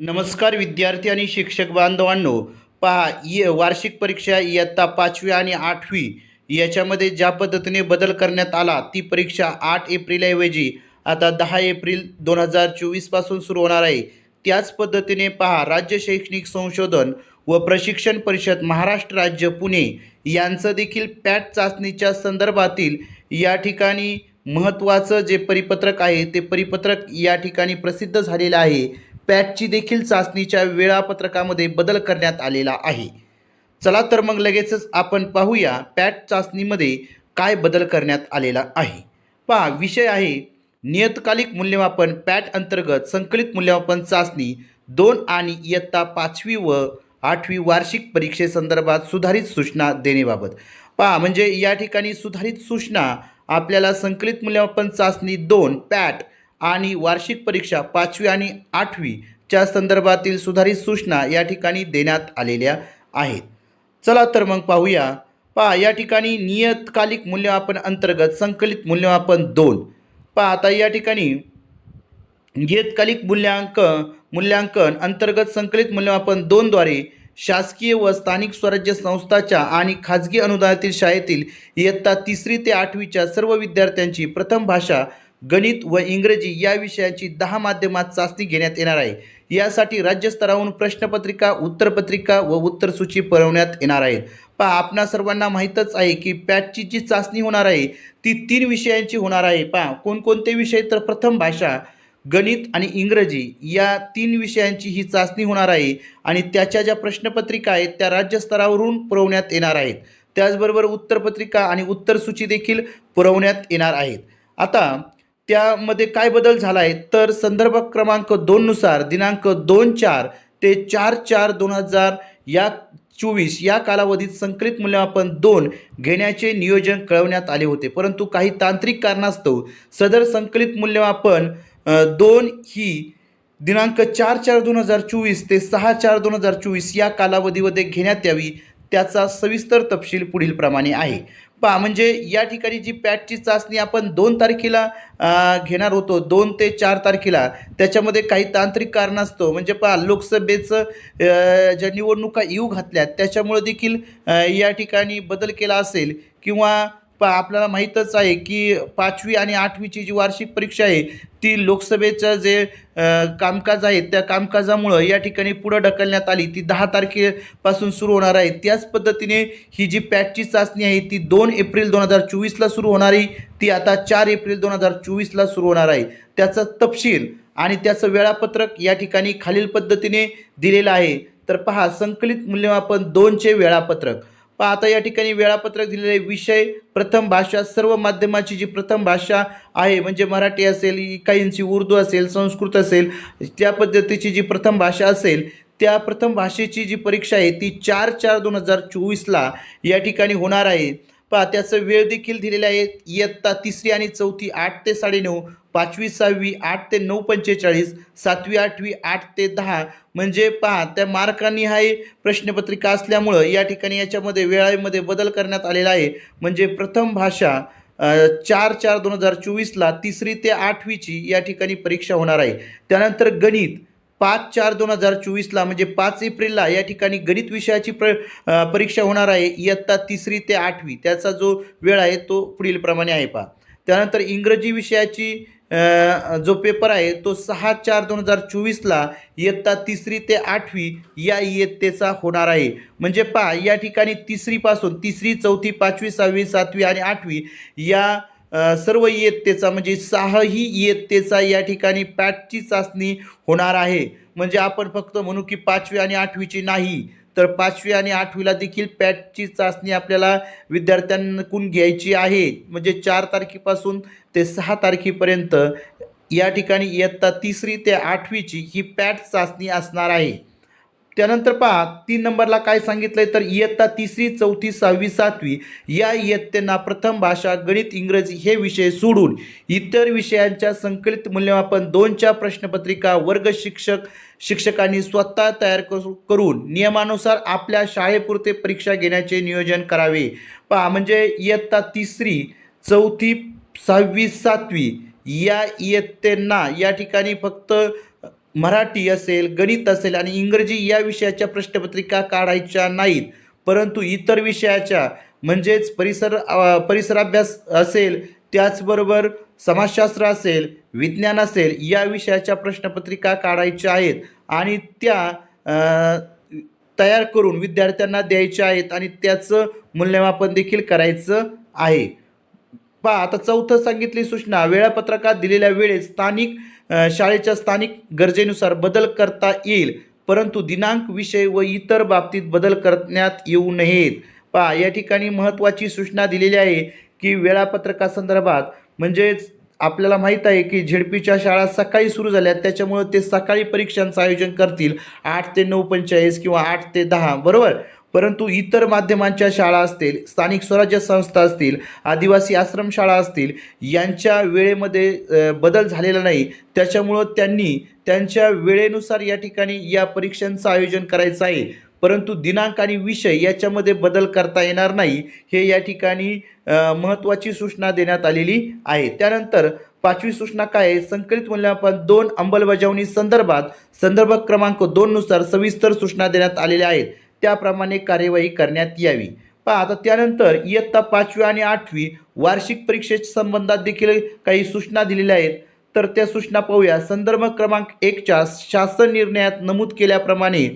नमस्कार विद्यार्थी आणि शिक्षक बांधवांनो पहा य वार्षिक परीक्षा इयत्ता पाचवी आणि आठवी. याच्यामध्ये ज्या पद्धतीने बदल करण्यात आला ती परीक्षा आठ एप्रिलऐवजी आता दहा एप्रिल दोन हजार चोवीसपासून सुरू होणार आहे. त्याच पद्धतीने पहा राज्य शैक्षणिक संशोधन व प्रशिक्षण परिषद महाराष्ट्र राज्य पुणे यांचं देखील पॅट चाचणीच्या संदर्भातील या ठिकाणी महत्त्वाचं जे परिपत्रक आहे ते परिपत्रक या ठिकाणी प्रसिद्ध झालेलं आहे. पॅटची देखील चाचणीच्या वेळापत्रकामध्ये बदल करण्यात आलेला आहे. चला तर मग लगेचच आपण पाहूया पॅट चाचणीमध्ये काय बदल करण्यात आलेला आहे. पहा विषय आहे नियतकालिक मूल्यमापन पॅट अंतर्गत संकलित मूल्यमापन चाचणी दोन आणि इयत्ता पाचवी व आठवी वार्षिक परीक्षेसंदर्भात सुधारित सूचना देण्याबाबत. पहा म्हणजे या ठिकाणी सुधारित सूचना आपल्याला संकलित मूल्यमापन चाचणी दोन पॅट आणि वार्षिक परीक्षा पाचवी आणि आठवीच्या संदर्भातील सुधारित सूचना या ठिकाणी देण्यात आलेल्या आहेत. चला तर मग पाहूया. पहा या ठिकाणी नियतकालिक मूल्यमापन अंतर्गत संकलित मूल्यमापन दोन. पहा आता या ठिकाणी नियतकालिक मूल्यांक मूल्यांकन अंतर्गत संकलित मूल्यमापन दोनद्वारे शासकीय व स्थानिक स्वराज्य संस्थाच्या आणि खाजगी अनुदानातील शाळेतील इयत्ता तिसरी ते आठवीच्या सर्व विद्यार्थ्यांची प्रथम भाषा गणित व इंग्रजी या विषयांची दहा माध्यमात चाचणी घेण्यात येणार आहे. यासाठी राज्यस्तरावरून प्रश्नपत्रिका उत्तरपत्रिका व उत्तरसूची पुरवण्यात येणार आहे पहा आपणा सर्वांना माहीतच आहे की पॅटची जी चाचणी होणार आहे ती तीन विषयांची होणार आहे. पहा कोणकोणते विषय? तर प्रथम भाषा गणित आणि इंग्रजी या तीन विषयांची ही चाचणी होणार आहे आणि त्याच्या ज्या प्रश्नपत्रिका आहेत त्या राज्यस्तरावरून पुरवण्यात येणार आहेत. त्याचबरोबर उत्तरपत्रिका आणि उत्तरसूची देखील पुरवण्यात येणार आहेत. आता त्यामध्ये काय बदल झाला आहे? तर संदर्भ क्रमांक दोननुसार दिनांक दोन चार ते चार चार दोन हजार या चोवीस या कालावधीत संकलित मूल्यमापन दोन घेण्याचे नियोजन कळवण्यात आले होते. परंतु काही तांत्रिक कारणास्तव सदर संकलित मूल्यमापन दोन ही दिनांक चार चार दोन हजार चोवीस ते सहा चार दोन हजार चोवीस या कालावधीमध्ये घेण्यात यावी त्याचा सविस्तर तपशील पुढील प्रमाणे आहे. पहा म्हणजे या ठिकाणी जी पॅटची चाचणी आपण दोन तारखेला घेणार होतो दोन ते चार तारखेला त्याच्यामध्ये काही तांत्रिक कारणास्तव म्हणजे पहा लोकसभेचं ज्या निवडणुका येऊ घातल्यात त्याच्यामुळे देखील या ठिकाणी बदल केला असेल किंवा प आपल्याला माहीतच आहे की पाचवी आणि आठवीची जी वार्षिक परीक्षा आहे ती लोकसभेचं जे कामकाज आहे त्या कामकाजामुळं या ठिकाणी पुढं ढकलण्यात आली. ती दहा तारखेपासून सुरू होणार आहे. त्याच पद्धतीने ही जी पॅटची चाचणी आहे ती दोन एप्रिल दोन हजार चोवीसला सुरू होणारी ती आता चार एप्रिल दोन हजार चोवीसला सुरू होणार आहे. त्याचा तपशील आणि त्याचं वेळापत्रक या ठिकाणी खालील पद्धतीने दिलेलं आहे. तर पहा संकलित मूल्यमापन दोनचे वेळापत्रक. पहा आता या ठिकाणी वेळापत्रक दिलेले विषय प्रथम भाषा सर्व माध्यमाची जी प्रथम भाषा आहे म्हणजे मराठी असेल काहींची उर्दू असेल संस्कृत असेल त्या पद्धतीची जी प्रथम भाषा असेल त्या प्रथम भाषेची जी परीक्षा आहे ती चार चार दोन हजार चोवीसला या ठिकाणी होणार आहे. पहा त्याचं वेळ देखील दिलेला आहे. इयत्ता तिसरी आणि चौथी आठ ते साडेनऊ पाचवी सहावी आठ ते नऊ पंचेचाळीस सातवी आठवी आठ ते दहा. म्हणजे पहा त्या मार्कांनी हा प्रश्नपत्रिका असल्यामुळं या ठिकाणी याच्यामध्ये वेळामध्ये बदल करण्यात आलेला आहे. म्हणजे प्रथम भाषा चार चार दोन हजार चोवीसला तिसरी ते आठवीची या ठिकाणी परीक्षा होणार आहे. त्यानंतर गणित पाच चार दोन हजार चोवीसला म्हणजे पाच एप्रिलला या ठिकाणी गणित विषयाची प्र परीक्षा होणार आहे. इयत्ता तिसरी ते आठवी. त्याचा जो वेळ आहे तो पुढील प्रमाणे आहे पहा. त्यानंतर इंग्रजी विषयाची जो पेपर आहे तो सहा चार दोन हजार चोवीसला इयत्ता तिसरी ते आठवी या इयत्तेचा होणार आहे. म्हणजे पहा या ठिकाणी तिसरीपासून तिसरी चौथी पाचवी सहावी सातवी आणि आठवी या सर्व इयत्तेचा म्हणजे सहाही इयत्तेचा या ठिकाणी पॅटची चाचणी होणार आहे. म्हणजे आपण फक्त म्हणू की पाचवी आणि आठवीची नाही तर पाचवी आणि आठवीला देखील पॅटची चाचणी आपल्याला विद्यार्थ्यांकडून घ्यायची आहे. म्हणजे चार तारखेपासून ते सहा तारखेपर्यंत या ठिकाणी इयत्ता तिसरी ते आठवीची ही पॅट चाचणी असणार आहे. त्यानंतर पहा तीन नंबरला काय सांगितलंय? तर इयत्ता तिसरी चौथी सहावी सातवी या इयत्तेंना प्रथम भाषा गणित इंग्रजी हे विषय सोडून इतर विषयांच्या संकलित मूल्यमापन दोनच्या प्रश्नपत्रिका वर्ग शिक्षक शिक्षकांनी स्वतः तयार करू- करून नियमानुसार आपल्या शाळेपुरते परीक्षा घेण्याचे नियोजन करावे. पहा म्हणजे इयत्ता तिसरी चौथी सहावी सातवी या इयत्तेंना या ठिकाणी फक्त मराठी असेल गणित असेल आणि इंग्रजी या विषयाच्या प्रश्नपत्रिका काढायच्या नाहीत. परंतु इतर विषयाच्या म्हणजेच परिसर परिसराभ्यास असेल त्याचबरोबर समाजशास्त्र असेल विज्ञान असेल या विषयाच्या प्रश्नपत्रिका काढायच्या आहेत आणि त्या तयार करून विद्यार्थ्यांना द्यायच्या आहेत आणि त्याचं मूल्यमापन देखील करायचं आहे. पहा आता चौथं सांगितली सूचना. वेळापत्रकात दिलेल्या वेळेत स्थानिक शाळेच्या स्थानिक गरजेनुसार बदल करता येईल परंतु दिनांक विषय व इतर बाबतीत बदल करण्यात येऊ नयेत. पहा या ठिकाणी महत्त्वाची सूचना दिलेली आहे की वेळापत्रकासंदर्भात म्हणजेच आपल्याला माहीत आहे की झेडपीच्या शाळा सकाळी सुरू झाल्या त्याच्यामुळं ते सकाळी परीक्षांचं आयोजन करतील आठ ते नऊ पंचेचाळीस किंवा आठ ते दहा बरोबर? परंतु इतर माध्यमांच्या शाळा असतील स्थानिक स्वराज्य संस्था असतील आदिवासी आश्रमशाळा असतील यांच्या वेळेमध्ये बदल झालेला नाही. त्याच्यामुळं त्यांनी त्यांच्या वेळेनुसार या ठिकाणी या परीक्षांचं आयोजन करायचं आहे. परंतु दिनांक आणि विषय याच्यामध्ये बदल करता येणार नाही. हे या ठिकाणी महत्त्वाची सूचना देण्यात आलेली आहे. त्यानंतर पाचवी सूचना काय आहे? संकलित मूल्यांकन दोन अंमलबजावणी संदर्भात संदर्भ क्रमांक दोननुसार सविस्तर सूचना देण्यात आलेल्या आहेत. त्याप्रमाणे कार्यवाही करण्यात यावी. पहा आता त्यानंतर इयत्ता पाचवी आणि आठवी वार्षिक परीक्षेच्या संबंधात देखील काही सूचना दिलेल्या आहेत. तर त्या सूचना पाहूया. संदर्भ क्रमांक एकच्या शासन निर्णयात नमूद केल्याप्रमाणे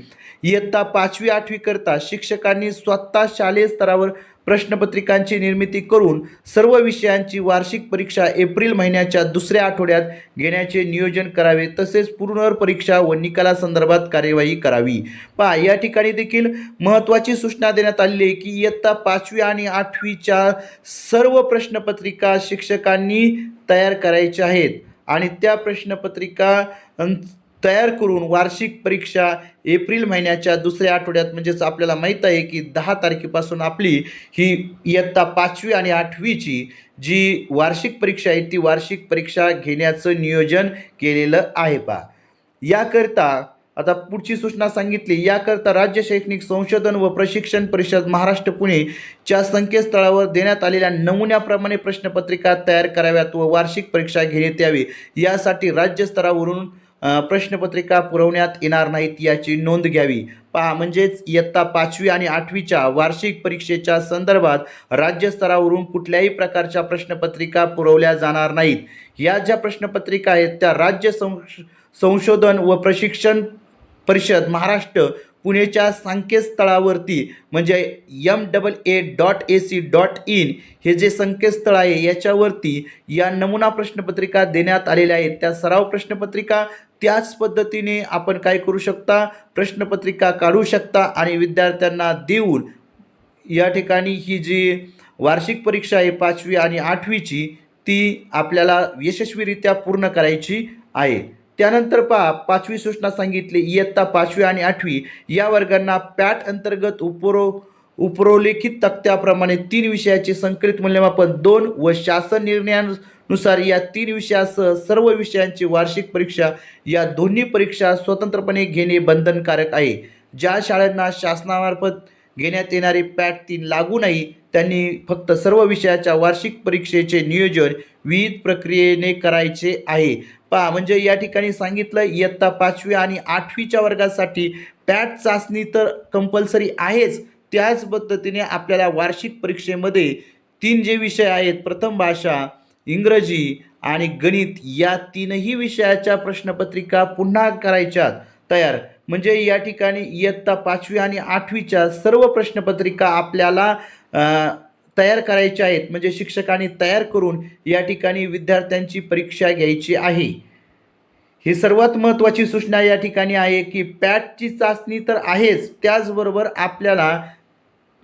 इयत्ता पाचवी आठवीकरता शिक्षकांनी स्वतः शालेय स्तरावर प्रश्नपत्रिकांची निर्मिती करून सर्व विषयांची वार्षिक परीक्षा एप्रिल महिन्याच्या दुसऱ्या आठवड्यात घेण्याचे नियोजन करावे तसेच पुनर्परीक्षा व निकालासंदर्भात कार्यवाही करावी. पहा या ठिकाणी देखील महत्त्वाची सूचना देण्यात आलेली आहे की इयत्ता पाचवी आणि आठवीच्या सर्व प्रश्नपत्रिका शिक्षकांनी तयार करायच्या आहेत आणि त्या प्रश्नपत्रिका तयार करून वार्षिक परीक्षा एप्रिल महिन्याच्या दुसऱ्या आठवड्यात म्हणजेच आपल्याला माहीत आहे की दहा तारखेपासून आपली ही इयत्ता पाचवी आणि आठवीची जी वार्षिक परीक्षा आहे ती वार्षिक परीक्षा घेण्याचं नियोजन केलेलं आहे पा याकरता आता पुढची सूचना सांगितली याकरता राज्य शैक्षणिक संशोधन व प्रशिक्षण परिषद महाराष्ट्र पुणेच्या संकेतस्थळावर देण्यात आलेल्या नमुन्याप्रमाणे प्रश्नपत्रिका तयार कराव्यात व वार्षिक परीक्षा घेण्यात यावी. यासाठी राज्यस्तरावरून प्रश्नपत्रिका पुरवण्यात येणार नाहीत याची नोंद घ्यावी. पहा म्हणजेच इयत्ता पाचवी आणि आठवीच्या वार्षिक परीक्षेच्या संदर्भात राज्यस्तरावरून कुठल्याही प्रकारच्या प्रश्नपत्रिका पुरवल्या जाणार नाहीत. या ज्या प्रश्नपत्रिका आहेत त्या राज्य संश संशोधन व प्रशिक्षण परिषद महाराष्ट्र पुणेच्या संकेतस्थळावरती म्हणजे M double A dot A C dot in हे जे संकेतस्थळ आहे याच्यावरती या नमुना प्रश्नपत्रिका देण्यात आलेल्या आहेत. त्या सराव प्रश्नपत्रिका त्याच पद्धतीने आपण काय करू शकता? प्रश्नपत्रिका काढू शकता आणि विद्यार्थ्यांना देऊन या ठिकाणी ही जी वार्षिक परीक्षा आहे पाचवी आणि आठवीची ती आपल्याला यशस्वीरित्या पूर्ण करायची आहे. त्यानंतर पहा पाचवी सूचना सांगितली इयत्ता पाचवी आणि आठवी या वर्गांना पॅट अंतर्गत उपरो उपरोल्लेखित तक्त्याप्रमाणे तीन विषयाचे संकलित मूल्यमापन दोन व शासन निर्णयानुसार या तीन विषयासह सर्व विषयांची वार्षिक परीक्षा या दोन्ही परीक्षा स्वतंत्रपणे घेणे बंधनकारक आहे. ज्या शाळांना शासनामार्फत घेण्यात येणारी पॅट तीन लागू नाही त्यांनी फक्त सर्व विषयाच्या वार्षिक परीक्षेचे नियोजन विविध प्रक्रियेने करायचे आहे. पहा म्हणजे या ठिकाणी सांगितलं इयत्ता पाचवी आणि आठवीच्या वर्गासाठी पॅट चाचणी तर कंपल्सरी आहेच त्याच पद्धतीने आपल्याला वार्षिक परीक्षेमध्ये तीन जे विषय आहेत प्रथम भाषा इंग्रजी आणि गणित या तीनही विषयाच्या प्रश्नपत्रिका पुन्हा करायच्यात तयार. म्हणजे या ठिकाणी इयत्ता पाचवी आणि आठवीच्या सर्व प्रश्नपत्रिका आपल्याला तयार करायच्या आहेत. म्हणजे शिक्षकांनी तयार करून या ठिकाणी विद्यार्थ्यांची परीक्षा घ्यायची आहे. ही सर्वात महत्त्वाची सूचना या ठिकाणी आहे की पॅटची चाचणी तर आहेच त्याचबरोबर आपल्याला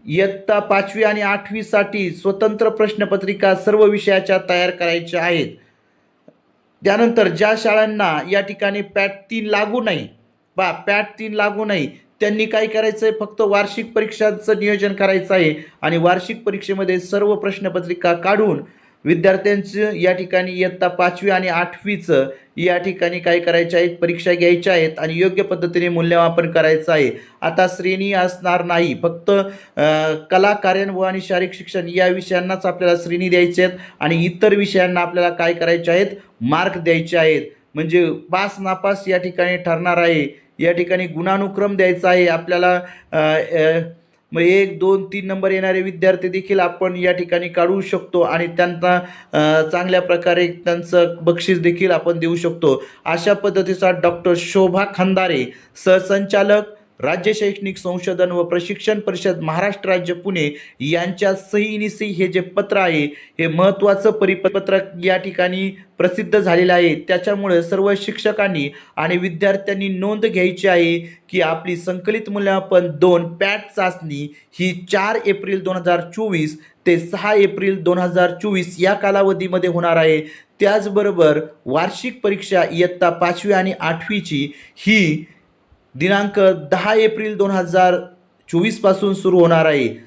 इयत्ता पाचवी आणि आठवीसाठी स्वतंत्र प्रश्नपत्रिका सर्व विषयाच्या तयार करायच्या आहेत. त्यानंतर ज्या शाळांना या ठिकाणी पॅट तीन लागू नाही बा पॅट तीन लागू नाही त्यांनी काय करायचं आहे फक्त वार्षिक परीक्षांचं नियोजन करायचं आहे आणि वार्षिक परीक्षेमध्ये सर्व प्रश्नपत्रिका काढून विद्यार्थ्यांचं या ठिकाणी इयत्ता पाचवी आणि आठवीचं या ठिकाणी काय करायच्या आहेत परीक्षा घ्यायच्या आहेत आणि योग्य पद्धतीने मूल्यमापन करायचं आहे. आता श्रेणी असणार नाही. फक्त कला कार्यान्व आणि शारीरिक शिक्षण या विषयांनाच आपल्याला श्रेणी द्यायचे आहेत आणि इतर विषयांना आपल्याला काय करायचे आहेत? मार्क द्यायचे आहेत. म्हणजे पास नापास या ठिकाणी ठरणार आहे. या ठिकाणी गुणानुक्रम द्यायचा आहे. आपल्याला मग एक दोन तीन नंबर येणारे विद्यार्थी देखील आपण या ठिकाणी काढू शकतो आणि त्यांना चांगल्या प्रकारे त्यांचं बक्षीस देखील आपण देऊ शकतो. अशा पद्धतीचा डॉक्टर शोभा खंदारे सहसंचालक राज्य शैक्षणिक संशोधन व प्रशिक्षण परिषद महाराष्ट्र राज्य पुणे यांच्या सहीनिसी हे जे पत्र आहे हे महत्त्वाचं परिपत्रक या ठिकाणी प्रसिद्ध झालेलं आहे. त्याच्यामुळे सर्व शिक्षकांनी आणि विद्यार्थ्यांनी नोंद घ्यायची आहे की आपली संकलित मूल्यमापन दोन पॅट चाचणी ही चार एप्रिल दोन हजार चोवीस ते सहा एप्रिल दोन हजार चोवीस या कालावधीमध्ये होणार आहे. त्याचबरोबर वार्षिक परीक्षा इयत्ता पाचवी आणि आठवीची ही दिनांक दहा एप्रिल दोन हजार चोवीसपासून सुरू होणार आहे.